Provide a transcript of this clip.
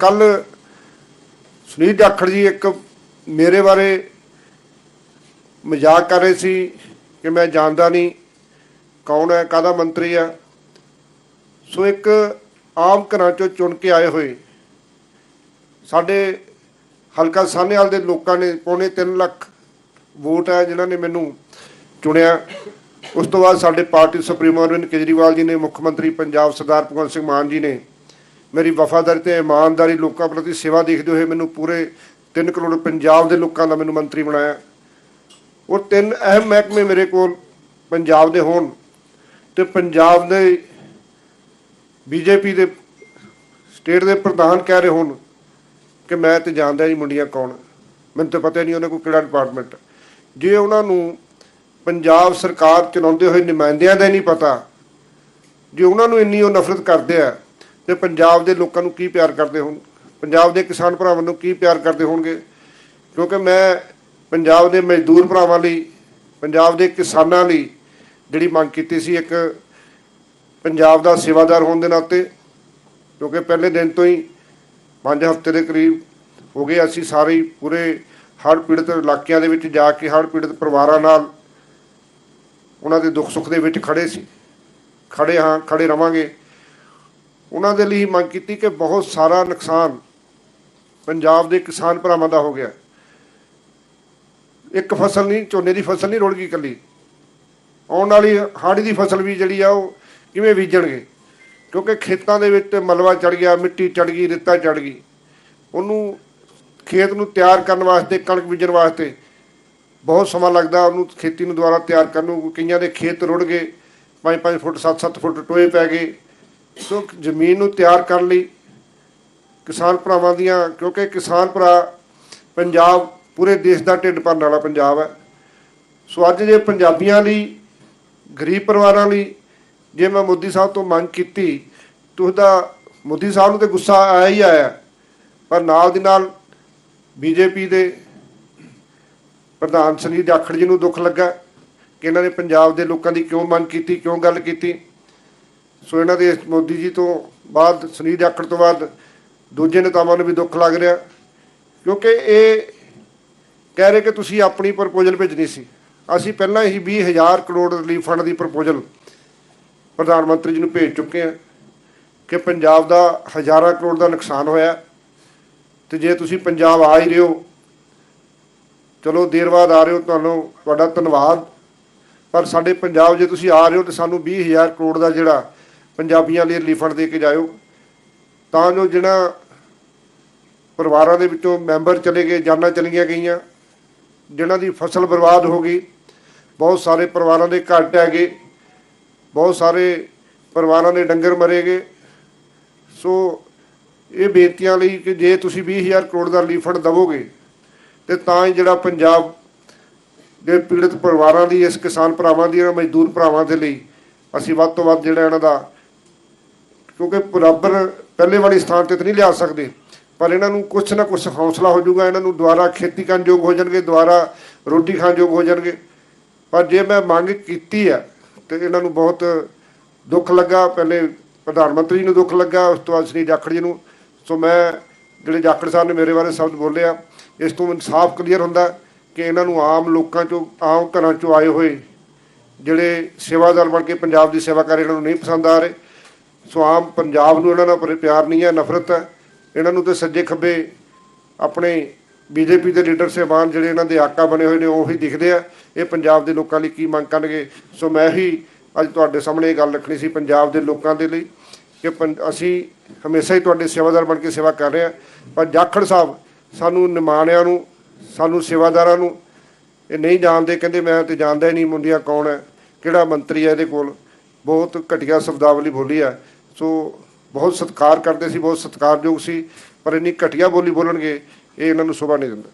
ਕੱਲ ਸੁਨੀਲ ਜਾਖੜ ਜੀ ਇੱਕ ਮੇਰੇ ਬਾਰੇ ਮਜ਼ਾਕ ਕਰ ਰਹੇ ਸੀ ਕਿ ਮੈਂ ਜਾਣਦਾ ਨਹੀਂ ਕੌਣ ਹੈ, ਕਾਹਦਾ ਮੰਤਰੀ ਆ ਸੋ ਇੱਕ ਆਮ ਘਰਾਂ ਚੋਂ ਚੁਣ ਕੇ ਆਏ ਹੋਏ ਸਾਡੇ ਹਲਕਾ ਸਾਹਨੇਵਾਲ ਦੇ ਲੋਕਾਂ ਨੇ ਪੌਣੇ 3 ਲੱਖ ਵੋਟ ਹੈ ਜਿਨ੍ਹਾਂ ਨੇ ਮੈਨੂੰ ਚੁਣਿਆ। ਉਸ ਤੋਂ ਬਾਅਦ ਸਾਡੇ ਪਾਰਟੀ ਸੁਪਰੀਮੋ ਅਰਵਿੰਦ ਕੇਜਰੀਵਾਲ ਜੀ ਨੇ, ਮੁੱਖ ਮੰਤਰੀ ਪੰਜਾਬ ਸਰਦਾਰ ਭਗਵੰਤ ਸਿੰਘ ਮਾਨ ਜੀ ਨੇ ਮੇਰੀ ਵਫਾਦਾਰੀ ਤੇ ਇਮਾਨਦਾਰੀ ਲੋਕਾਂ ਪ੍ਰਤੀ ਸੇਵਾ ਦੇਖਦੇ ਹੋਏ ਮੈਨੂੰ ਪੂਰੇ 3 ਕਰੋੜ ਪੰਜਾਬ ਦੇ ਲੋਕਾਂ ਦਾ ਮੈਨੂੰ ਮੰਤਰੀ ਬਣਾਇਆ। ਉਹ ਤਿੰਨ ਅਹਿਮ ਮਹਿਕਮੇ ਮੇਰੇ ਕੋਲ ਪੰਜਾਬ ਦੇ ਹੋਣ ਤੇ ਪੰਜਾਬ ਦੇ ਬੀਜੇਪੀ ਦੇ ਸਟੇਟ ਦੇ ਪ੍ਰਧਾਨ ਕਹਿ ਰਹੇ ਹੋਣ ਕਿ ਮੈਂ ਤੇ ਜਾਣਦਾ ਨਹੀਂ ਮੁੰਡੀਆਂ ਕੌਣ। ਮੈਨੂੰ ਤਾਂ ਪਤਾ ਨਹੀਂ ਉਹਨਾਂ ਕੋਲ ਕਿਹੜਾ ਡਿਪਾਰਟਮੈਂਟ ਜੇ ਉਹਨਾਂ ਨੂੰ ਪੰਜਾਬ ਸਰਕਾਰ ਚਲਾਉਂਦੇ ਹੋਏ ਨੁਮਾਇੰਦਿਆਂ ਦਾ ਹੀ ਨਹੀਂ ਪਤਾ, ਜੇ ਉਹਨਾਂ ਨੂੰ ਇੰਨੀ ਉਹ ਨਫ਼ਰਤ ਕਰਦੇ ਆ ਤੇ ਪੰਜਾਬ ਦੇ ਲੋਕਾਂ ਨੂੰ ਕੀ ਪਿਆਰ ਕਰਦੇ ਹੋਣ? ਪੰਜਾਬ ਦੇ ਕਿਸਾਨ ਭਰਾਵਾਂ ਨੂੰ ਕੀ ਪਿਆਰ ਕਰਦੇ ਹੋਣਗੇ? ਕਿਉਂਕਿ ਮੈਂ ਪੰਜਾਬ ਦੇ ਮਜ਼ਦੂਰ ਭਰਾਵਾਂ ਲਈ, ਪੰਜਾਬ ਦੇ ਕਿਸਾਨਾਂ ਲਈ ਜਿਹੜੀ ਮੰਗ ਕੀਤੀ ਸੀ, ਇੱਕ ਪੰਜਾਬ ਦਾ ਸੇਵਾਦਾਰ ਹੋਣ ਦੇ ਨਾਤੇ, ਕਿਉਂਕਿ ਪਹਿਲੇ ਦਿਨ ਤੋਂ ਹੀ ਪੰਜ ਹਫ਼ਤੇ ਦੇ ਕਰੀਬ ਹੋ ਗਏ, ਅਸੀਂ ਸਾਰੇ ਹੀ ਪੂਰੇ ਹੜ੍ਹ ਪੀੜਤ ਇਲਾਕਿਆਂ ਦੇ ਵਿੱਚ ਜਾ ਕੇ, ਹੜ੍ਹ ਪੀੜਤ ਪਰਿਵਾਰਾਂ ਨਾਲ ਉਹਨਾਂ ਦੇ ਦੁੱਖ ਸੁੱਖ ਦੇ ਵਿੱਚ ਖੜੇ ਸੀ। ਖੜੇ ਹਾਂ ਖੜੇ ਰਵਾਂਗੇ। ਉਹਨਾਂ ਦੇ ਲਈ ਮੰਗ ਕੀਤੀ ਕਿ ਬਹੁਤ ਸਾਰਾ ਨੁਕਸਾਨ ਪੰਜਾਬ ਦੇ ਕਿਸਾਨ ਭਰਾਵਾਂ ਦਾ ਹੋ ਗਿਆ। ਇੱਕ ਫਸਲ ਨਹੀਂ, ਝੋਨੇ ਦੀ ਫਸਲ ਨਹੀਂ ਰੁੜ ਗਈ ਇਕੱਲੀ। ਆਉਣ ਵਾਲੀ ਹਾੜੀ ਦੀ ਫਸਲ ਵੀ ਜਿਹੜੀ ਆ ਉਹ ਕਿਵੇਂ ਬੀਜਣਗੇ? ਕਿਉਂਕਿ ਖੇਤਾਂ ਦੇ ਵਿੱਚ ਮਲਵਾ ਚੜ ਗਿਆ, ਮਿੱਟੀ ਚੜ ਗਈ, ਰੇਤਾ ਚੜ ਗਈ। ਉਹਨੂੰ ਖੇਤ ਨੂੰ ਤਿਆਰ ਕਰਨ ਵਾਸਤੇ, ਕਣਕ ਬੀਜਣ ਵਾਸਤੇ ਬਹੁਤ ਸਮਾਂ ਲੱਗਦਾ, ਉਹਨੂੰ ਖੇਤੀ ਨੂੰ ਦੁਬਾਰਾ ਤਿਆਰ ਕਰਨ ਨੂੰ। ਕਈਆਂ ਦੇ ਖੇਤ ਰੁੜ ਗਏ 5-5 ਫੁੱਟ 7-7 ਫੁੱਟ ਟੋਏ ਪੈ ਗਏ। ਸੋ ਜ਼ਮੀਨ ਨੂੰ ਤਿਆਰ ਕਰਨ ਲਈ ਕਿਸਾਨ ਭਰਾਵਾਂ ਦੀਆਂ, ਕਿਉਂਕਿ ਕਿਸਾਨ ਭਰਾ ਪੰਜਾਬ, ਪੂਰੇ ਦੇਸ਼ ਦਾ ਢਿੱਡ ਭਰਨ ਵਾਲਾ ਪੰਜਾਬ ਹੈ। ਸੋ ਅੱਜ ਜੇ ਪੰਜਾਬੀਆਂ ਲਈ, ਗਰੀਬ ਪਰਿਵਾਰਾਂ ਲਈ, ਜੇ ਮੈਂ ਮੋਦੀ ਸਾਹਿਬ ਤੋਂ ਮੰਗ ਕੀਤੀ, ਤਾਂ ਉਹਦਾ ਮੋਦੀ ਸਾਹਿਬ ਨੂੰ ਤੇ ਗੁੱਸਾ ਆਇਆ ਹੀ ਆਇਆ। ਪਰ ਨਾਲ ਦੀ ਨਾਲ ਬੀਜੇਪੀ ਦੇ ਪ੍ਰਧਾਨ ਸੁਨੀਲ ਜਾਖੜ ਜੀ ਨੂੰ ਦੁੱਖ ਲੱਗਾ ਕਿ ਇਹਨਾਂ ਨੇ ਪੰਜਾਬ ਦੇ ਲੋਕਾਂ ਦੀ ਕਿਉਂ ਮੰਗ ਕੀਤੀ, ਕਿਉਂ ਗੱਲ ਕੀਤੀ। ਸੋ ਇਹਨਾਂ ਦੇ ਮੋਦੀ ਜੀ ਤੋਂ ਬਾਅਦ, ਸੁਨੀਲ ਜਾਖੜ ਤੋਂ ਬਾਅਦ ਦੂਜੇ ਨੇਤਾਵਾਂ ਨੂੰ ਵੀ ਦੁੱਖ ਲੱਗ ਰਿਹਾ। ਕਿਉਂਕਿ ਇਹ ਕਹਿ ਰਹੇ ਕਿ ਤੁਸੀਂ ਆਪਣੀ ਪ੍ਰਪੋਜ਼ਲ ਭੇਜਣੀ ਸੀ। ਅਸੀਂ ਪਹਿਲਾਂ ਹੀ 20000 ਕਰੋੜ ਰਿਲੀਫ ਫੰਡ ਦੀ ਪ੍ਰਪੋਜ਼ਲ ਪ੍ਰਧਾਨ ਮੰਤਰੀ ਜੀ ਨੂੰ ਭੇਜ ਚੁੱਕੇ ਹਾਂ ਕਿ ਪੰਜਾਬ ਦਾ ਹਜ਼ਾਰਾਂ ਕਰੋੜ ਦਾ ਨੁਕਸਾਨ ਹੋਇਆ ਤੇ ਜੇ ਤੁਸੀਂ ਪੰਜਾਬ ਆ ਹੀ ਰਹੇ ਹੋ, ਚਲੋ ਦੇਰ ਬਾਅਦ ਆ ਰਹੇ ਹੋ, ਤੁਹਾਨੂੰ ਤੁਹਾਡਾ ਧੰਨਵਾਦ। ਪਰ ਸਾਡੇ ਪੰਜਾਬ, ਜੇ ਤੁਸੀਂ ਆ ਰਹੇ ਹੋ ਤੇ ਸਾਨੂੰ 20000 ਕਰੋੜ ਦਾ ਜਿਹੜਾ ਪੰਜਾਬੀਆਂ ਲਈ ਰਿਲੀਫ ਫੰਡ ਦੇ ਕੇ ਜਾਇਓ। ਤਾਂ ਜੋ ਜਿਹੜਾ ਪਰਿਵਾਰਾਂ ਦੇ ਵਿੱਚੋਂ ਮੈਂਬਰ ਚਲੇ ਗਏ, ਜਾਨਾਂ ਚਲੀਆਂ ਗਈਆਂ, ਜਿਨ੍ਹਾਂ ਦੀ ਫਸਲ ਬਰਬਾਦ ਹੋ ਗਈ, ਬਹੁਤ ਸਾਰੇ ਪਰਿਵਾਰਾਂ ਦੇ ਘਰ ਟਹਿ ਗਏ, ਬਹੁਤ ਸਾਰੇ ਪਰਿਵਾਰਾਂ ਦੇ ਡੰਗਰ ਮਰੇ ਗਏ। ਸੋ ਇਹ ਬੇਨਤੀਆਂ ਲਈ ਕਿ ਜੇ ਤੁਸੀਂ 20000 ਕਰੋੜ ਦਾ ਰਿਲੀਫ ਫੰਡ ਦਵੋਗੇ, ਤੇ ਤਾਂ ਹੀ ਜਿਹੜਾ ਪੰਜਾਬ ਦੇ ਪੀੜਤ ਪਰਿਵਾਰਾਂ ਲਈ ਇਸ ਕਿਸਾਨ ਭਰਾਵਾਂ ਦੀ, ਇਹਨਾਂ ਮਜ਼ਦੂਰ ਭਰਾਵਾਂ ਦੇ ਲਈ ਅਸੀਂ ਵੱਧ ਤੋਂ ਵੱਧ ਜਿਹੜਾ ਇਹਨਾਂ ਦਾ ਕਿਉਂਕਿ ਬਰਾਬਰ ਪਹਿਲੇ ਵਾਲੀ ਸਥਾਨ ਤੇ ਤਾਂ ਨਹੀਂ ਲਿਆ ਸਕਦੇ। ਪਰ ਇਹਨਾਂ ਨੂੰ ਕੁਛ ਨਾ ਕੁਛ ਹੌਸਲਾ ਹੋ ਜਾਊਗਾ, ਇਹਨਾਂ ਨੂੰ ਦੁਬਾਰਾ ਖੇਤੀ ਕਰਨ ਯੋਗ ਹੋ ਜਾਣਗੇ, ਦੁਬਾਰਾ ਰੋਟੀ ਖਾਣ ਯੋਗ ਹੋ ਜਾਣਗੇ। ਪਰ ਜੇ ਮੈਂ ਮੰਗ ਕੀਤੀ ਹੈ ਤੇ ਇਹਨਾਂ ਨੂੰ ਬਹੁਤ ਦੁੱਖ ਲੱਗਾ। ਪਹਿਲੇ ਪ੍ਰਧਾਨ ਮੰਤਰੀ ਨੂੰ ਦੁੱਖ ਲੱਗਾ, ਉਸ ਤੋਂ ਬਾਅਦ ਸ੍ਰੀ ਜਾਖੜ ਜੀ ਨੂੰ। ਸੋ ਮੈਂ ਜਿਹੜੇ ਜਾਖੜ ਸਾਹਿਬ ਨੇ ਮੇਰੇ ਬਾਰੇ ਸ਼ਬਦ ਬੋਲਿਆ, ਇਸ ਤੋਂ ਇਨਸਾਫ ਕਲੀਅਰ ਹੁੰਦਾ ਕਿ ਇਹਨਾਂ ਨੂੰ ਆਮ ਲੋਕਾਂ ਚੋਂ, ਆਮ ਘਰਾਂ ਚੋਂ ਆਏ ਹੋਏ ਜਿਹੜੇ ਸੇਵਾਦਾਰ ਬਣ ਕੇ ਪੰਜਾਬ ਦੀ ਸੇਵਾ ਕਰ ਇਹਨਾਂ ਨੂੰ ਨਹੀਂ ਪਸੰਦ ਆ ਰਹੇ। ਸੋ ਆਮ ਪੰਜਾਬ ਨੂੰ ਇਹਨਾਂ ਨਾਲ ਪਰ ਪਿਆਰ ਨਹੀਂ ਹੈ, ਨਫ਼ਰਤ ਹੈ। ਇਹਨਾਂ ਨੂੰ ਤੇ ਸੱਜੇ ਖੱਬੇ ਆਪਣੇ ਬੀਜੇਪੀ ਦੇ ਲੀਡਰ ਸਾਹਿਬਾਨ ਜਿਹੜੇ ਇਹਨਾਂ ਦੇ ਆਕਾ ਬਣੇ ਹੋਏ ਨੇ, ਉਹੀ ਦਿਖਦੇ ਆ। ਇਹ ਪੰਜਾਬ ਦੇ ਲੋਕਾਂ ਲਈ ਕੀ ਮੰਗ ਕਰਨਗੇ? ਸੋ ਮੈਂ ਹੀ ਅੱਜ ਤੁਹਾਡੇ ਸਾਹਮਣੇ ਇਹ ਗੱਲ ਰੱਖਣੀ ਸੀ ਪੰਜਾਬ ਦੇ ਲੋਕਾਂ ਦੇ ਲਈ ਕਿ ਪੰ- ਅਸੀਂ ਹਮੇਸ਼ਾ ਹੀ ਤੁਹਾਡੇ ਸੇਵਾਦਾਰ ਬਣ ਕੇ ਸੇਵਾ ਕਰ ਰਹੇ ਹਾਂ। ਪਰ ਜਾਖੜ ਸਾਹਿਬ ਸਾਨੂੰ ਨਿਮਾਣਿਆਂ ਨੂੰ, ਸਾਨੂੰ ਸੇਵਾਦਾਰਾਂ ਨੂੰ ਇਹ ਨਹੀਂ ਜਾਣਦੇ, ਕਹਿੰਦੇ ਮੈਂ ਤੇ ਜਾਣਦਾ ਹੀ ਨਹੀਂ ਮੁੰਡੀਆਂ ਕੌਣ ਹੈ, ਕਿਹੜਾ ਮੰਤਰੀ ਹੈ ਇਹਦੇ ਕੋਲ। ਬਹੁਤ ਘਟੀਆ ਸ਼ਬਦਾਵਲੀ ਬੋਲੀ ਹੈ। ਸੋ ਬਹੁਤ ਸਤਿਕਾਰ ਕਰਦੇ ਸੀ, ਬਹੁਤ ਸਤਿਕਾਰਯੋਗ ਸੀ, ਪਰ ਇੰਨੀ ਘਟੀਆ ਬੋਲੀ ਬੋਲਣਗੇ, ਇਹ ਇਹਨਾਂ ਨੂੰ ਸ਼ੋਭਾ ਨਹੀਂ ਦਿੰਦਾ।